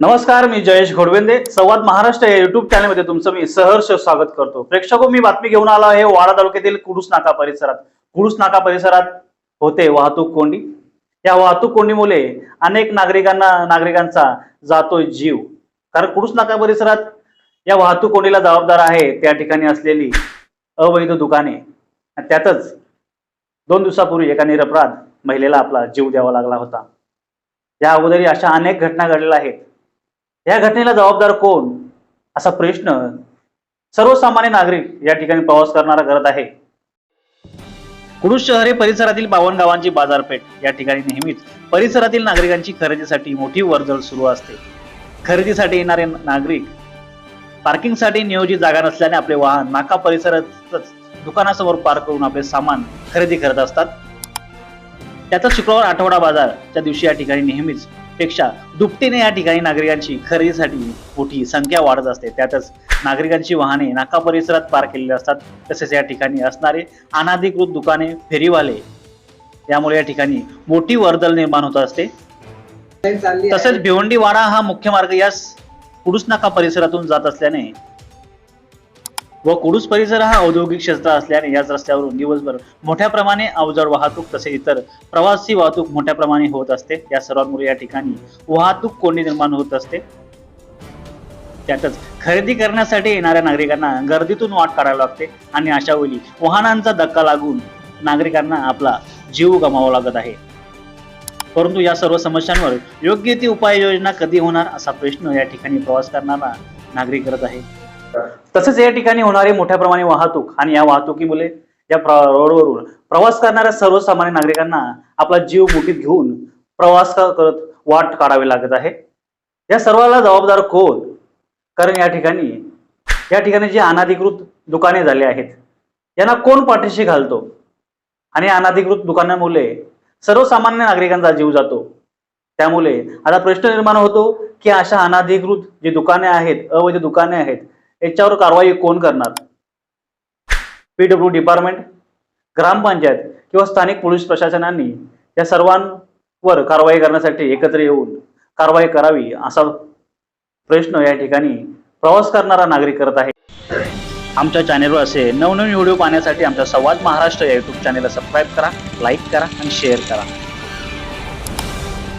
नमस्कार मी जयेश घोडवेंदे. संवाद महाराष्ट्र या युट्यूब चॅनलमध्ये तुमचं मी सहर्ष स्वागत करतो. प्रेक्षको मी बातमी घेऊन आलो आहे वाडा तालुक्यातील कुडूस नाका परिसरात. कुडूस नाका परिसरात होते वाहतूक कोंडी. या वाहतूक कोंडीमुळे अनेक नागरिकांना नागरिकांचा जातोय जीव. कारण कुडूस नाका परिसरात या वाहतूक कोंडीला जबाबदार आहे त्या ठिकाणी असलेली अवैध दुकाने. आणि त्यातच दोन दिवसापूर्वी एका निरपराध महिलेला आपला जीव द्यावा लागला होता. या अगोदरी अशा अनेक घटना घडलेल्या आहेत. या घटनेला जबाबदार कोण? असा प्रश्न सर्वसामान्य नागरिक या ठिकाणी प्रवास करणारा करत आहे. कुडूस शहरे परिसरातील बावन गावांची बाजारपेठ. या ठिकाणी नेहमीच परिसरातील नागरिकांची खरेदीसाठी मोठी वर्दळ सुरू असते. खरेदीसाठी येणारे नागरिक पार्किंगसाठी नियोजित जागा नसल्याने आपले वाहन नाका परिसरातच दुकानासमोर पार्क करून आपले सामान खरेदी करत असतात. त्याचा शुक्रवार आठवडा बाजारच्या दिवशी या ठिकाणी नेहमीच पेक्षा दुपटीने या ठिकाणी नागरिकांची खरेदीसाठी मोठी संख्या वाढत असते. त्यातच नागरिकांची वाहने नाका परिसरात पार केलेली असतात. तसेच या ठिकाणी असणारे अनाधिकृत दुकाने फेरीवाले यामुळे या ठिकाणी मोठी वर्दळ निर्माण होत असते. तसेच भिवंडीवाडा भिवंडी वाडा हा मुख्य मार्ग यास कुडूस नाका परिसरातून जात असल्याने व कुडूस परिसर हा औद्योगिक क्षेत्र असल्याने याच रस्त्यावरून दिवसभर मोठ्या प्रमाणे अवजड वाहतूक तसे इतर प्रवासी वाहतूक मोठ्या प्रमाणे होत असते. या सर्वांमुळे या ठिकाणी वाहतूक कोंडी निर्माण होत असते. त्यातच खरेदी करण्यासाठी येणाऱ्या नागरिकांना गर्दीतून वाट काढावी लागते आणि अशा वेळी वाहनांचा धक्का लागून नागरिकांना आपला जीव गमावा लागत आहे. परंतु या सर्व समस्यांवर योग्य ती उपाययोजना कधी होणार असा प्रश्न या ठिकाणी प्रवास करणारा नागरिक करत आहे. तसेच या ठिकाणी होणारी मोठ्या प्रमाणे वाहतूक आणि या वाहतुकीमुळे या रोडवरून प्रवास करणाऱ्या सर्वसामान्य नागरिकांना आपला जीव मुठीत घेऊन प्रवास करत वाट काढावी लागत आहे. या सर्वाला जबाबदार कोण? कारण या ठिकाणी या ठिकाणी जी अनाधिकृत दुकाने झाली आहेत यांना कोण पाठीशी घालतो? आणि अनाधिकृत दुकानामुळे सर्वसामान्य नागरिकांचा जीव जातो. त्यामुळे आता प्रश्न निर्माण होतो की अशा अनाधिकृत जी दुकाने आहेत अवैध दुकाने आहेत याच्यावर कारवाई कोण करणार? पीडब्ल्यू डिपार्टमेंट ग्रामपंचायत किंवा स्थानिक पोलीस प्रशासनांनी या सर्वांवर कारवाई करण्यासाठी एकत्र येऊन कारवाई करावी असा प्रश्न या ठिकाणी प्रवास करणारा नागरिक करत आहे. आमच्या चॅनेलवर असे नवनवीन व्हिडिओ पाहण्यासाठी आमच्या संवाद महाराष्ट्र या युट्यूब चॅनेलला सबस्क्राईब करा लाईक करा आणि शेअर करा.